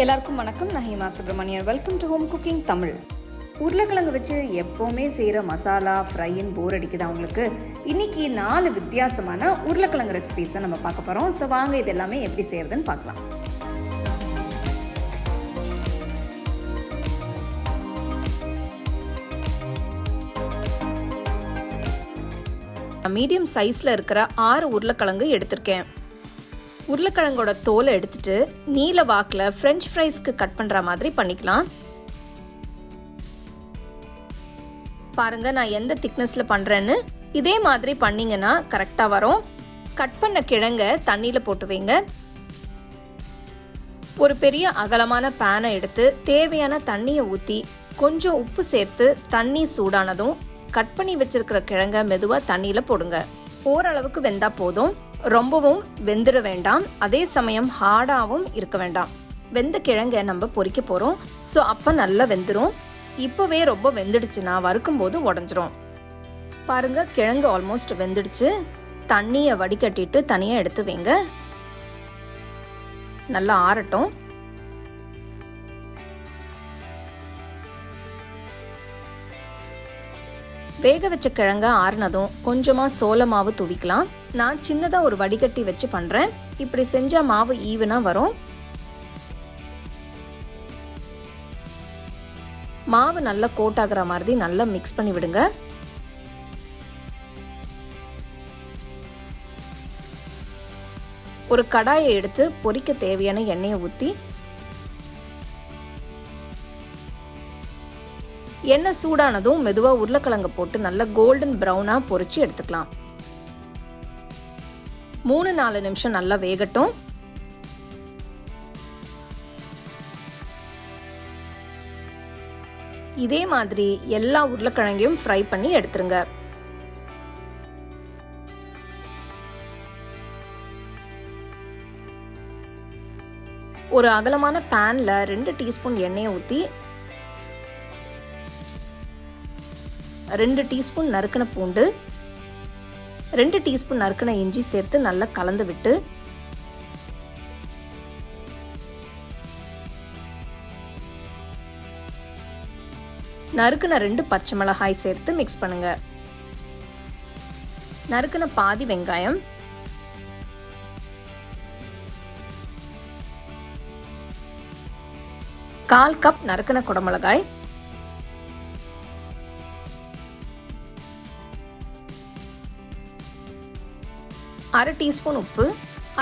எல்லாருக்கும் வணக்கம். நான் Hema Subramanian welcome to home cooking Tamil உருளைக்கிழங்கு வச்சு எப்போவுமே செய்கிற மசாலா ஃப்ரைன்னு போர் அடிக்குது அவங்களுக்கு இன்னைக்கு நாலு வித்தியாசமான உருளைக்கிழங்கு ரெசிபிஸை நம்ம பார்க்க போகிறோம் ஸோ வாங்க இது எல்லாமே எப்படி செய்யறதுன்னு பார்க்கலாம். மீடியம் சைஸில் இருக்கிற ஆறு உருளைக்கிழங்கு எடுத்திருக்கேன். உருளைக்கிழங்கோட தோலை எடுத்துட்டு நீல வாக்கில் ஃப்ரெஞ்ச் ஃப்ரைஸ்க்கு கட் பண்ணுற மாதிரி பண்ணிக்கலாம். பாருங்க நான் எந்த திக்னஸில் பண்ணுறேன்னு இதே மாதிரி பண்ணீங்கன்னா கரெக்டாக வரும். கட் பண்ண கிழங்க தண்ணியில் போட்டு வைங்க. ஒரு பெரிய அகலமான பேனை எடுத்து தேவையான தண்ணியை ஊற்றி கொஞ்சம் உப்பு சேர்த்து தண்ணி சூடானதும் கட் பண்ணி வச்சிருக்கிற கிழங்க மெதுவாக தண்ணியில் போடுங்க. ஓரளவுக்கு வெந்தா போதும். ரொம்பவும் வெந்துட வேண்டாம். அதே சமயம் ஹார்டாகவும் இருக்க வேண்டாம். வெந்த கிழங்கை நம்ம பொறிக்க போகிறோம் ஸோ அப்போ நல்லா வெந்துடும் இப்போவே ரொம்ப வெந்துடுச்சுன்னா வறுக்கும் போது உடஞ்சிரும். பாருங்க கிழங்கு ஆல்மோஸ்ட் வெந்துடுச்சு. தண்ணியை வடிகட்டிட்டு தனியாக எடுத்து வைங்க. நல்லா ஆறட்டும். வேக வச்ச கிழங்க ஆறுனதும் கொஞ்சமாக சோளமாவு தூவிக்கலாம் துவிக்கலாம். நான் சின்னதாக ஒரு வடிகட்டி வச்சு பண்றேன். இப்படி செஞ்சா மாவு ஈவனாக வரும். மாவு நல்லா கோட் ஆகிற மாதிரி நல்லா மிக்ஸ் பண்ணி விடுங்க. ஒரு கடாயை எடுத்து பொரிக்க தேவையான எண்ணெயை ஊற்றி எண்ணெய் சூடானதும் மெதுவாக உருளைக்கிழங்கு போட்டு நல்லா கோல்டன் ப்ரௌனாக பொரிச்சு எடுத்துக்கலாம். மூணு நாலு நிமிஷம் நல்லா வேகட்டும். இதே மாதிரி எல்லா உருளைக்கிழங்கையும் ஃப்ரை பண்ணி எடுத்துருங்க. ஒரு அகலமான பேனில் ரெண்டு டீஸ்பூன் எண்ணெயை ஊற்றி ரெண்டு டீஸ்பூன் நறுக்கின பூண்டு ரெண்டு டீஸ்பூன் நறுக்கின இஞ்சி சேர்த்து நல்லா கலந்து விட்டு நறுக்கின ரெண்டு பச்சை மிளகாய் சேர்த்து மிக்ஸ் பண்ணுங்க. நறுக்கின பாதி வெங்காயம். கால் கப் நறுக்கின குடமிளகாய். அரை டீஸ்பூன் உப்பு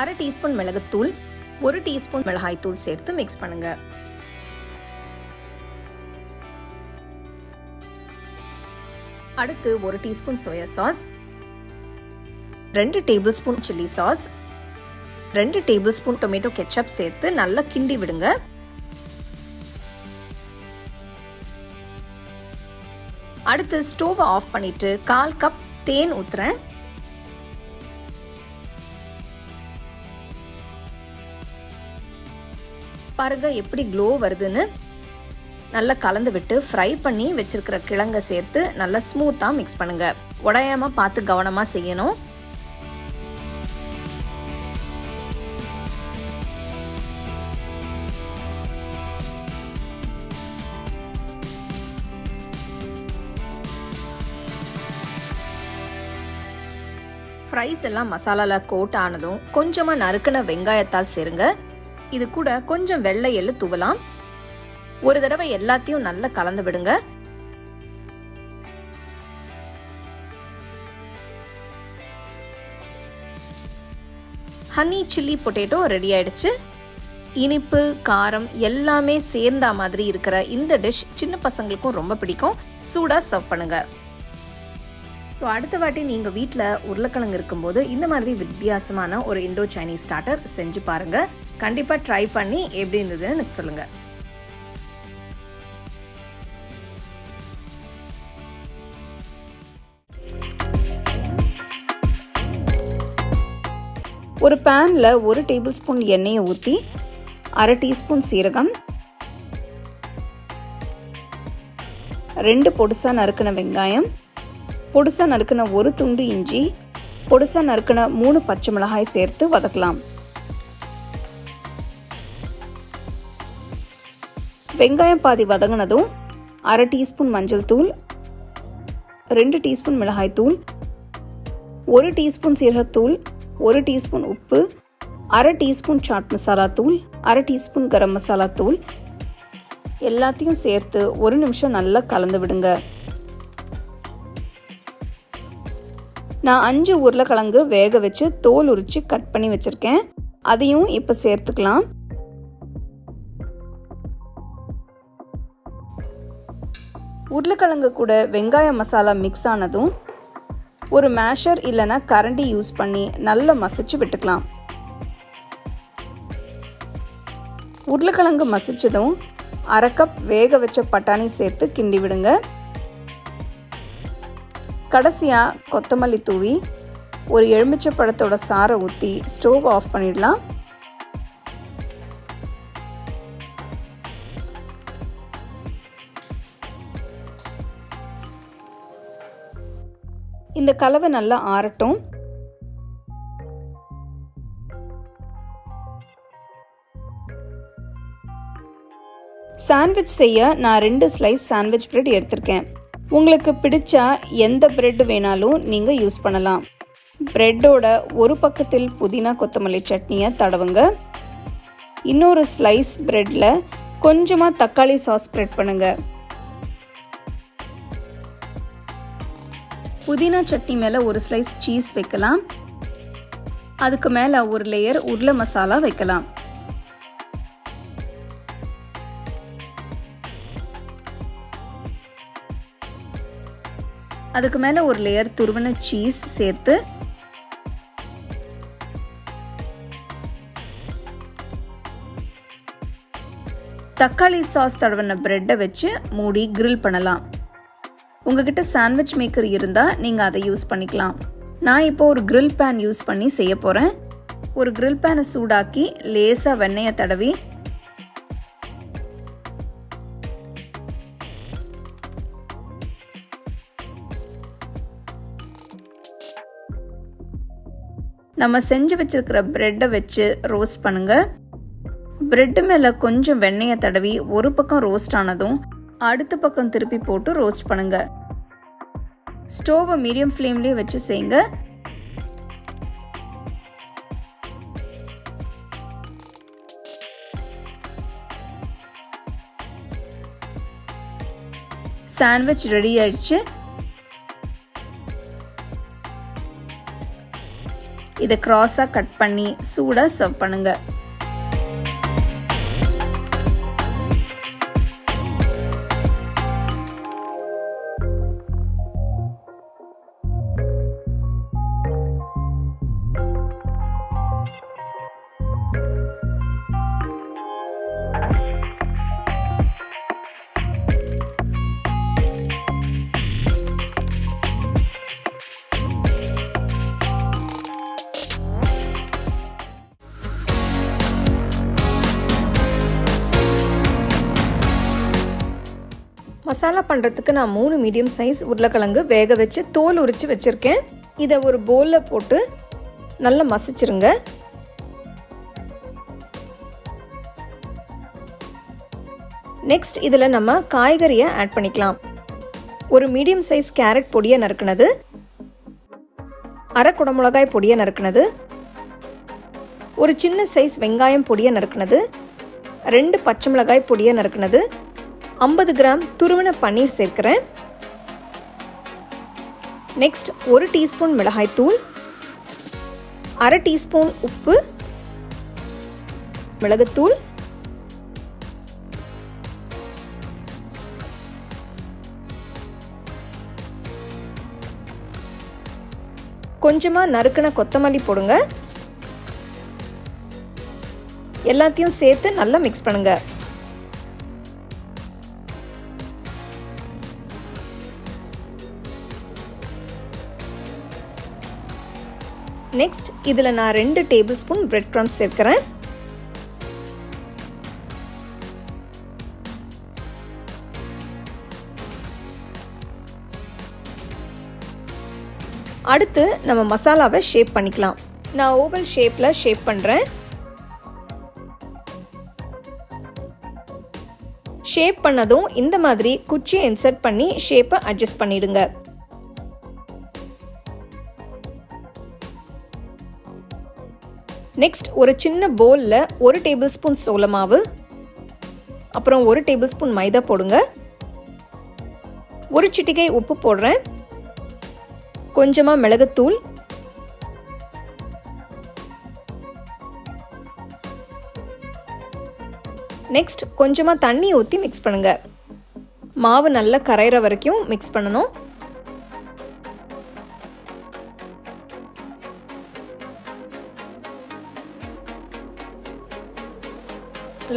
அரை டீஸ்பூன் மிளகுத்தூள் ஒரு டீஸ்பூன் மிளகாய்த்தூள் சேர்த்து மிக்ஸ் பண்ணுங்க. அடுத்து ஒரு டீஸ்பூன் சோயா சாஸ் ரெண்டு டேபிள் ஸ்பூன் சில்லி சாஸ் ரெண்டு டேபிள் ஸ்பூன் டொமேட்டோ கெச்சப் சேர்த்து நல்லா கிண்டி விடுங்க. அடுத்து ஸ்டோவை ஆஃப் பண்ணிட்டு கால் கப் தேன் ஊத்துறேன். பாருங்க எப்படி க்ளோ வருதுன்னு. நல்லா கலந்து விட்டு ஃப்ரை பண்ணி வச்சிருக்கிற கிழங்கை சேர்த்து நல்லா ஸ்மூத்தாக மிக்ஸ் பண்ணுங்க. உடையாம பார்த்து கவனமாக செய்யணும். ஃப்ரைஸ் எல்லாம் மசாலால கோட் ஆனதும் கொஞ்சமாக நறுக்கின வெங்காயத்தால் சேருங்க. இது கூட கொஞ்சம் வெள்ளை எள்ளு தூவலாம். ஒரு தடவை எல்லாத்தையும் நல்லா கலந்து விடுங்க. ஹனி சில்லி பொட்டேட்டோ ரெடி ஆயிடுச்சு. இனிப்பு காரம் எல்லாமே சேர்ந்தா மாதிரி இருக்கிற இந்த டிஷ் சின்ன பசங்களுக்கும் ரொம்ப பிடிக்கும். சூடாக சர்வ் பண்ணுங்க. ஸோ அடுத்த வாட்டி நீங்கள் வீட்டில் உருளைக்கிழங்கு இருக்கும்போது இந்த மாதிரி வித்தியாசமான ஒரு இண்டோ சைனீஸ் ஸ்டார்டர் செஞ்சு பாருங்கள் கண்டிப்பாக ட்ரை பண்ணி எப்படி இருந்ததுன்னு எனக்கு சொல்லுங்கள் ஒரு பேனில் ஒரு டேபிள் ஸ்பூன் எண்ணெயை ஊற்றி அரை டீஸ்பூன் சீரகம் ரெண்டு பொடுசாக நறுக்கின வெங்காயம் பொடுசாக நறுக்கின ஒரு துண்டு இஞ்சி பொடுசாக நறுக்கின மூணு பச்சை மிளகாய் சேர்த்து வதக்கலாம். வெங்காயம் பாதி வதங்கினதும் அரை டீஸ்பூன் மஞ்சள் தூள் ரெண்டு டீஸ்பூன் மிளகாய் தூள் ஒரு டீஸ்பூன் சீரகத்தூள் ஒரு டீஸ்பூன் உப்பு அரை டீஸ்பூன் சாட் மசாலா தூள் அரை டீஸ்பூன் கரம் மசாலா தூள். எல்லாத்தையும் சேர்த்து ஒரு நிமிஷம் நல்லா கலந்து விடுங்க. நான் அஞ்சு உருளைக்கிழங்கு வேக வச்சு தோல் உரித்து கட் பண்ணி வச்சுருக்கேன். அதையும் இப்போ சேர்த்துக்கலாம். உருளைக்கிழங்கு கூட வெங்காய மசாலா மிக்ஸ் ஆனதும் ஒரு மேஷர் இல்லைன்னா கரண்டி யூஸ் பண்ணி நல்லா மசிச்சு விட்டுக்கலாம். உருளைக்கிழங்கு மசிச்சதும் அரை கப் வேக வச்ச பட்டாணி சேர்த்து கிண்டி விடுங்க. கடைசியாக கொத்தமல்லி தூவி ஒரு எலுமிச்சை பழத்தோட சாரை ஊற்றி ஸ்டோவ் ஆஃப் பண்ணிடலாம். இந்த கலவை நல்லா ஆறட்டும். சாண்ட்விச் செய்ய நான் ரெண்டு ஸ்லைஸ் சாண்ட்விச் பிரெட் எடுத்திருக்கேன். உங்களுக்கு பிடிச்சா எந்த பிரெட் வேணாலும் நீங்கள் யூஸ் பண்ணலாம். பிரெட்டோட ஒரு பக்கத்தில் புதினா கொத்தமல்லி சட்னியை தடவுங்க. இன்னொரு ஸ்லைஸ் பிரெட்டில் கொஞ்சமாக தக்காளி சாஸ் ஸ்ப்ரெட் பண்ணுங்கள் புதினா சட்னி மேலே ஒரு ஸ்லைஸ் சீஸ் வைக்கலாம். அதுக்கு மேலே ஒரு லேயர் உருளை மசாலா வைக்கலாம். அதுக்கு மேலே ஒரு லேயர் துருவன சீஸ் சேர்த்து தக்காளி சாஸ் தடவின பிரெட்டை வச்சு மூடி கிரில் பண்ணலாம். உங்ககிட்ட சாண்ட்விச் மேக்கர் இருந்தால் நீங்கள் அதை யூஸ் பண்ணிக்கலாம். நான் இப்போ ஒரு கிரில் பேன் யூஸ் பண்ணி செய்ய போகிறேன் ஒரு கிரில் பேனை சூடாக்கி லேசாக வெண்ணெயை தடவி நம்ம செஞ்சு வச்சுருக்கிற ப்ரெட்டை வச்சு ரோஸ்ட் பண்ணுங்கள் ப்ரெட்டு மேலே கொஞ்சம் வெண்ணெயை தடவி ஒரு பக்கம் ரோஸ்ட் ஆனதும் அடுத்த பக்கம் திருப்பி போட்டு ரோஸ்ட் பண்ணுங்கள் ஸ்டோவை மீடியம் ஃப்ளேம்லேயே வச்சு செய்யுங்க. சாண்ட்விச் ரெடி ஆயிடுச்சு. இதை க்ராஸாக கட் பண்ணி சூடாக சர்வ் பண்ணுங்கள் மசாலா பண்ணுறதுக்கு நான் மூணு மீடியம் சைஸ் உருளைக்கிழங்கு வேக வச்சு தோல் உரித்து வச்சுருக்கேன். இதை ஒரு போலில் போட்டு நல்லா மசிச்சிருங்க. நெக்ஸ்ட் இதில் நம்ம காய்கறியை ஆட் பண்ணிக்கலாம். ஒரு மீடியம் சைஸ் கேரட் பொடியை நறுக்குனது. அரை குடமிளகாய் பொடியை நறுக்குனது. ஒரு சின்ன சைஸ் வெங்காயம் பொடியை நறுக்குனது. ரெண்டு பச்சை மிளகாய் பொடியை நறுக்குனது. ஐம்பது கிராம் துருவன பன்னீர் சேர்க்கிறேன். நெக்ஸ்ட் ஒரு டீஸ்பூன் மிளகாய்த்தூள் அரை டீஸ்பூன் உப்பு மிளகுத்தூள் கொஞ்சமாக நறுக்கின கொத்தமல்லி போடுங்க. எல்லாத்தையும் சேர்த்து நல்லா மிக்ஸ் பண்ணுங்கள் நெக்ஸ்ட் இதில் நான் ரெண்டு டேபிள் ஸ்பூன் பிரெட் க்ரம்ஸ் சேர்க்கிறேன். அடுத்து நம்ம மசாலாவை ஷேப் பண்ணிக்கலாம். நான் ஓவல் ஷேப்பில் ஷேப் பண்ணுறேன் ஷேப் பண்ணதும் இந்த மாதிரி குச்சியை இன்சர்ட் பண்ணி ஷேப்பை அட்ஜஸ்ட் பண்ணிடுங்க. நெக்ஸ்ட் ஒரு சின்ன பவுலில் ஒரு டேபிள் ஸ்பூன் சோள மாவு அப்புறம் ஒரு டேபிள் ஸ்பூன் மைதா போடுங்க. ஒரு சிட்டிகை உப்பு போடுறேன். கொஞ்சமாக மிளகுத்தூள். நெக்ஸ்ட் கொஞ்சமாக தண்ணி ஊற்றி மிக்ஸ் பண்ணுங்க. மாவு நல்லா கரையிற வரைக்கும் மிக்ஸ் பண்ணணும்.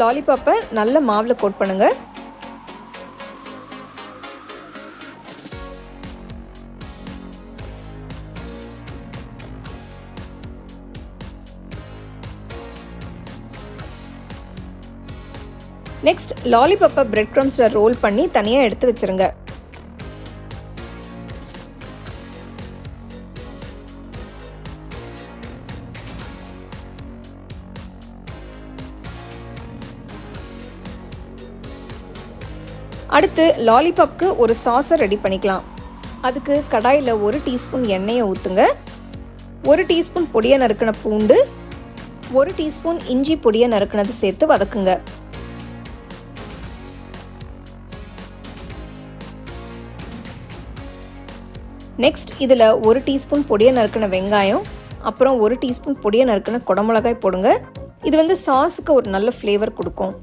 லாலிபாப்பை நல்ல மாவில் கோட் பண்ணுங்க. நெக்ஸ்ட் லாலிபப்பை பிரெட் க்ரம்ஸில் ரோல் பண்ணி தனியாக எடுத்து வச்சிருங்க. அடுத்து லாலிபாப்க்கு ஒரு சாஸை ரெடி பண்ணிக்கலாம். அதுக்கு கடாயில் ஒரு டீஸ்பூன் எண்ணெயை ஊற்றுங்க ஒரு டீஸ்பூன் பொடியை நறுக்கின பூண்டு ஒரு டீஸ்பூன் இஞ்சி பொடியை நறுக்கினது சேர்த்து வதக்குங்க. நெக்ஸ்ட் இதில் ஒரு டீஸ்பூன் பொடியை நறுக்கின வெங்காயம் அப்புறம் ஒரு டீஸ்பூன் பொடியை நறுக்கின குடமிளகாய் போடுங்க. இது வந்து சாஸுக்கு ஒரு நல்ல ஃப்ளேவர் கொடுக்கும்.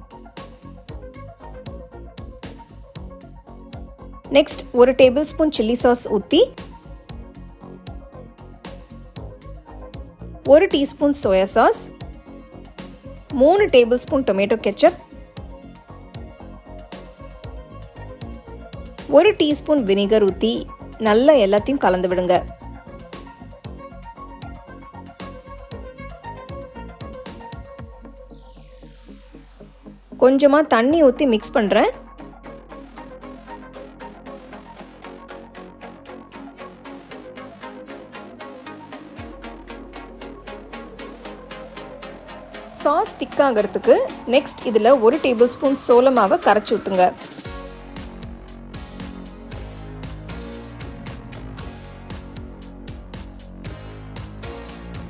நெக்ஸ்ட் ஒரு டேபிள் ஸ்பூன் சில்லி சாஸ் ஊற்றி ஒரு டீஸ்பூன் சோயா சாஸ் மூணு டேபிள் ஸ்பூன் டொமேட்டோ கெச்சப் ஒரு டீஸ்பூன் வினிகர் ஊற்றி நல்லா எல்லாத்தையும் கலந்து விடுங்க. கொஞ்சமாக தண்ணி ஊற்றி மிக்ஸ் பண்ணுறேன் சாஸ் நெக்ஸ்ட் இதில் ஒரு டேபிள் ஸ்பூன் சோளமாவை கரைச்சி ஊற்றுங்க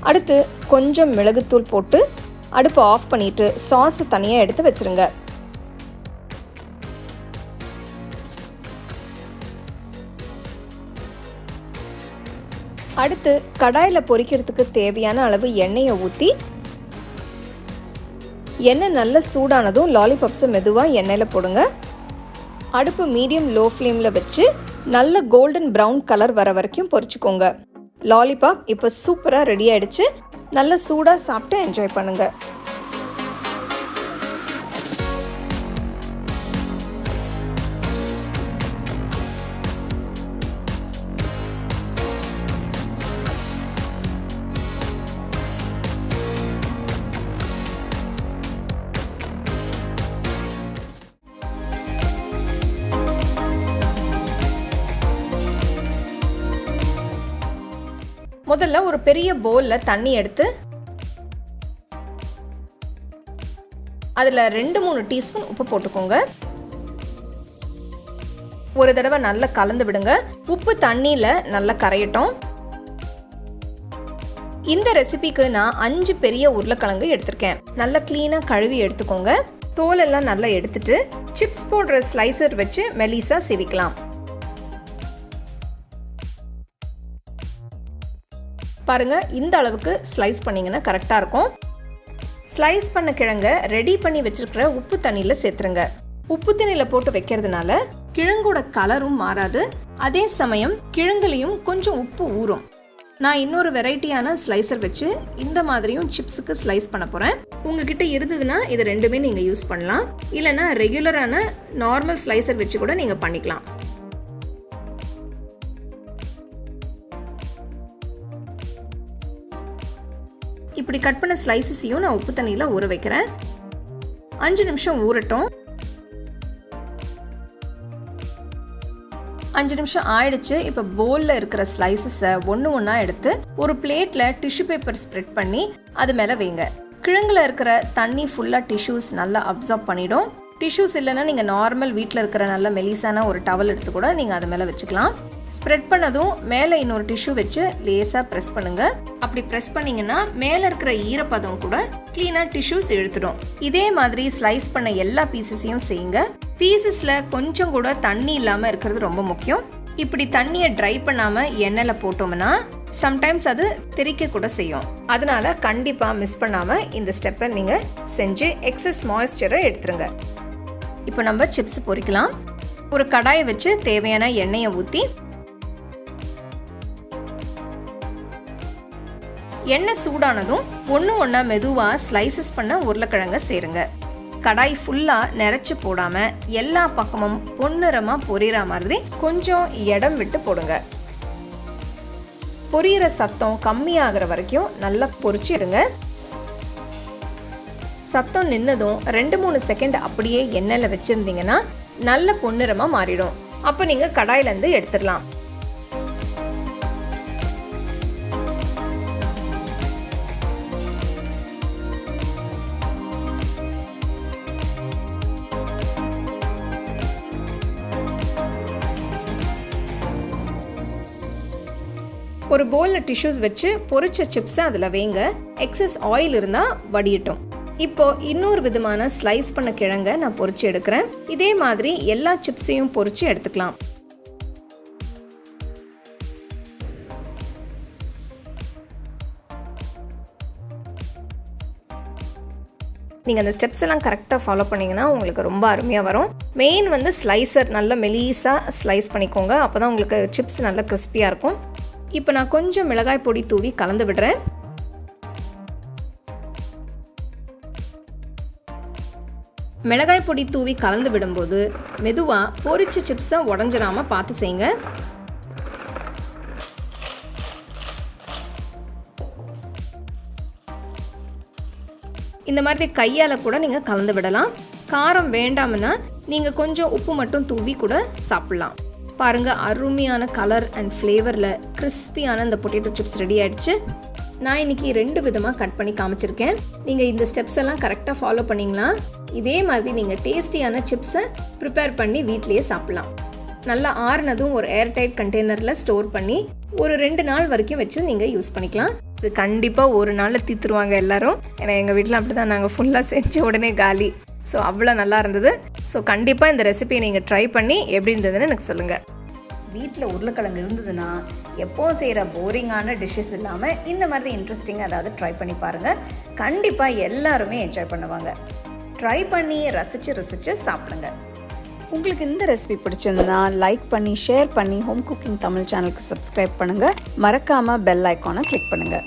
அடுத்து கொஞ்சம் மிளகுத்தூள் போட்டு அடுப்பை ஆஃப் பண்ணிட்டு சாஸை தனியாக எடுத்து வச்சிருங்க. அடுத்து கடாயில் பொரிக்கிறதுக்கு தேவையான அளவு எண்ணெயை ஊற்றி எண்ணெய் நல்ல சூடானதும் லாலிபாப்ஸை மெதுவாக எண்ணெயில் போடுங்க. அடுப்பு மீடியம் லோ ஃப்ளேமில் வச்சு நல்ல கோல்டன் ப்ரௌன் கலர் வர வரைக்கும் பொரிச்சுக்கோங்க. லாலிபாப் இப்போ சூப்பராக ரெடி ஆயிடுச்சு. நல்ல சூடாக சாப்பிட்டு என்ஜாய் பண்ணுங்கள் பெரிய பவுலில் தண்ணி எடுத்து அதில் ரெண்டு மூணு டீஸ்பூன் உப்பு போட்டுக்கோங்க. ஒரு தடவை நல்லா கலந்து விடுங்க. உப்பு தண்ணியில் நல்லா கரையட்டும். இந்த ரெசிபிக்கு நான் அஞ்சு பெரிய உருளைக்கிழங்கு எடுத்திருக்கேன். நல்லா க்ளீனாக கழுவி எடுத்துக்கோங்க. தோலெல்லாம் நல்லா எடுத்துட்டு சிப்ஸ் போடுற ஸ்லைசர் வச்சு மெலிசாக சிவிக்கலாம். பாருங்கள் இந்த அளவுக்கு ஸ்லைஸ் பண்ணிங்கன்னா கரெக்டாக இருக்கும். ஸ்லைஸ் பண்ண கிழங்க ரெடி பண்ணி வச்சுருக்கிற உப்பு தண்ணியில் சேர்த்துருங்க. உப்பு தண்ணியில் போட்டு வைக்கிறதுனால கிழங்கோட கலரும் மாறாது. அதே சமயம் கிழங்குலையும் கொஞ்சம் உப்பு ஊறும். நான் இன்னொரு வெரைட்டியான ஸ்லைசர் வச்சு இந்த மாதிரியும் சிப்ஸுக்கு ஸ்லைஸ் பண்ண போகிறேன் உங்ககிட்ட இருந்ததுன்னா இது ரெண்டுமே நீங்கள் யூஸ் பண்ணலாம். இல்லைன்னா ரெகுலரான நார்மல் ஸ்லைசர் வச்சு கூட நீங்கள் பண்ணிக்கலாம். இப்படி கட் பண்ண ஸ்லைசஸையும் நான் உப்பு தண்ணியில் ஊற வைக்கிறேன். அஞ்சு நிமிஷம் ஊறட்டும். அஞ்சு நிமிஷம் ஆயிடுச்சு. இப்போ போலில் இருக்கிற ஸ்லைசஸை ஒன்று ஒன்றா எடுத்து ஒரு பிளேட்டில் டிஷ்யூ பேப்பர் ஸ்ப்ரெட் பண்ணி அது மேலே வைங்க. கிழங்குல இருக்கிற தண்ணி ஃபுல்லாக டிஷ்யூஸ் நல்லா அப்சார்ப் பண்ணிடும். டிஷ்யூஸ் இல்லைன்னா நீங்கள் நார்மல் வீட்டில் இருக்கிற நல்ல மெலிசான ஒரு டவல் எடுத்து கூட நீங்கள் அது மேலே வச்சுக்கலாம். ஸ்ப்ரெட் பண்ணதும் மேலே இன்னொரு டிஷ்யூ வச்சு லேசாக ப்ரெஸ் பண்ணுங்கள் அப்படி ப்ரெஸ் பண்ணீங்கன்னா மேலே இருக்கிற ஈரப்பதம் கூட க்ளீனாக டிஷ்யூஸ் இழுத்துடும். இதே மாதிரி ஸ்லைஸ் பண்ண எல்லா பீசஸையும் செய்யுங்க. பீசஸில் கொஞ்சம் கூட தண்ணி இல்லாமல் இருக்கிறது ரொம்ப முக்கியம். இப்படி தண்ணியை ட்ரை பண்ணாமல் எண்ணெயில் போட்டோம்னா சம்டைம்ஸ் அது தெறிக்க கூட செய்யும். அதனால கண்டிப்பாக மிஸ் பண்ணாமல் இந்த ஸ்டெப்பை நீங்கள் செஞ்சு எக்ஸஸ் மாய்ஸ்சரை எடுத்துருங்க. இப்போ நம்ம சிப்ஸ் பொரிக்கலாம். ஒரு கடாயை வச்சு தேவையான எண்ணெயை ஊற்றி எண்ணெய் சூடானதும் ஒன்று ஒன்றா மெதுவாக ஸ்லைசஸ் பண்ண உருளைக்கிழங்கை சேருங்க. கடாய் ஃபுல்லாக நிறச்சி போடாமல் எல்லா பக்கமும் பொன்னிறமாக பொரியிற மாதிரி கொஞ்சம் இடம் விட்டு போடுங்க. பொரியிற சத்தம் கம்மியாகிற வரைக்கும் நல்லா பொரிச்சுடுங்க சத்தம் நின்னதும் ரெண்டு மூணு செகண்ட் அப்படியே எண்ணெயில் வச்சுருந்தீங்கன்னா நல்ல பொன்னிறமாக மாறிடும். அப்போ நீங்கள் கடாயிலேருந்து எடுத்துடலாம். பவுலில் டிஷ்யூஸ் வச்சு பொரிச்ச சிப்ஸை அதில் வைங்க. எக்ஸஸ் ஆயில் இருந்தால் வடியட்டும். இப்போ இன்னொரு விதமான ஸ்லைஸ் பண்ண கிழங்க நான் பொறிச்சு எடுக்கிறேன். இதே மாதிரி எல்லா சிப்ஸையும் பொறிச்சு எடுத்துக்கலாம். நீங்கள் அந்த ஸ்டெப்ஸ் எல்லாம் கரெக்டாக ஃபாலோ பண்ணிங்கன்னா உங்களுக்கு ரொம்ப அருமையாக வரும். மெயின் வந்து ஸ்லைசர் நல்ல மெலீஸாக ஸ்லைஸ் பண்ணிக்கோங்க. அப்போ தான் உங்களுக்கு சிப்ஸ் நல்லா கிறிஸ்பியாக இருக்கும். இப்போ நான் கொஞ்சம் மிளகாய் பொடி தூவி கலந்து விடுறேன். மிளகாய் பொடி தூவி கலந்து விடும்போது மெதுவாக பொரிச்ச சிப்ஸை உடஞ்சிடாமல் பார்த்து செய்யுங்க. இந்த மாதிரி கையால் கூட நீங்கள் கலந்து விடலாம். காரம் வேண்டாம்னா நீங்கள் கொஞ்சம் உப்பு மட்டும் தூவி கூட சாப்பிட்லாம். பாருங்கள் அருமையான கலர் அண்ட் ஃப்ளேவரில் கிறிஸ்பியான இந்த பொட்டேட்டோ சிப்ஸ் ரெடி ஆயிடுச்சு. நான் இன்னைக்கு ரெண்டு விதமாக கட் பண்ணி காமிச்சிருக்கேன். நீங்கள் இந்த ஸ்டெப்ஸ் எல்லாம் கரெக்டாக ஃபாலோ பண்ணிங்களா? இதே மாதிரி நீங்கள் டேஸ்டியான சிப்ஸை ப்ரிப்பேர் பண்ணி வீட்லேயே சாப்பிட்லாம். நல்லா ஆறுனதும் ஒரு ஏர்டைட் கண்டெய்னரில் ஸ்டோர் பண்ணி ஒரு ரெண்டு நாள் வரைக்கும் வச்சு நீங்கள் யூஸ் பண்ணிக்கலாம். இது கண்டிப்பாக ஒரு நாளில் தீத்துருவாங்க எல்லோரும். ஏன்னா எங்கள் வீட்டில் அப்படி தான் நாங்கள் ஃபுல்லாக செஞ்ச உடனே காலி. ஸோ அவ்வளோ நல்லா இருந்தது. ஸோ கண்டிப்பாக இந்த ரெசிபியை நீங்கள் ட்ரை பண்ணி எப்படி இருந்ததுன்னு எனக்கு சொல்லுங்கள் வீட்டில் உருளைக்கிழங்கு இருந்ததுன்னா எப்போவும் செய்கிற போரிங்கான டிஷ்ஷஸ் இல்லாமல் இந்த மாதிரி இன்ட்ரெஸ்டிங்காக ஏதாவது ட்ரை பண்ணி பாருங்கள் கண்டிப்பாக எல்லாருமே என்ஜாய் பண்ணுவாங்க. ட்ரை பண்ணி ரசித்து ரசித்து சாப்பிடுங்க. உங்களுக்கு இந்த ரெசிபி பிடிச்சிருந்தா லைக் பண்ணி ஷேர் பண்ணி ஹோம் குக்கிங் தமிழ் சேனலுக்கு சப்ஸ்கிரைப் பண்ணுங்கள் மறக்காமல் பெல் ஐக்கானை கிளிக் பண்ணுங்கள்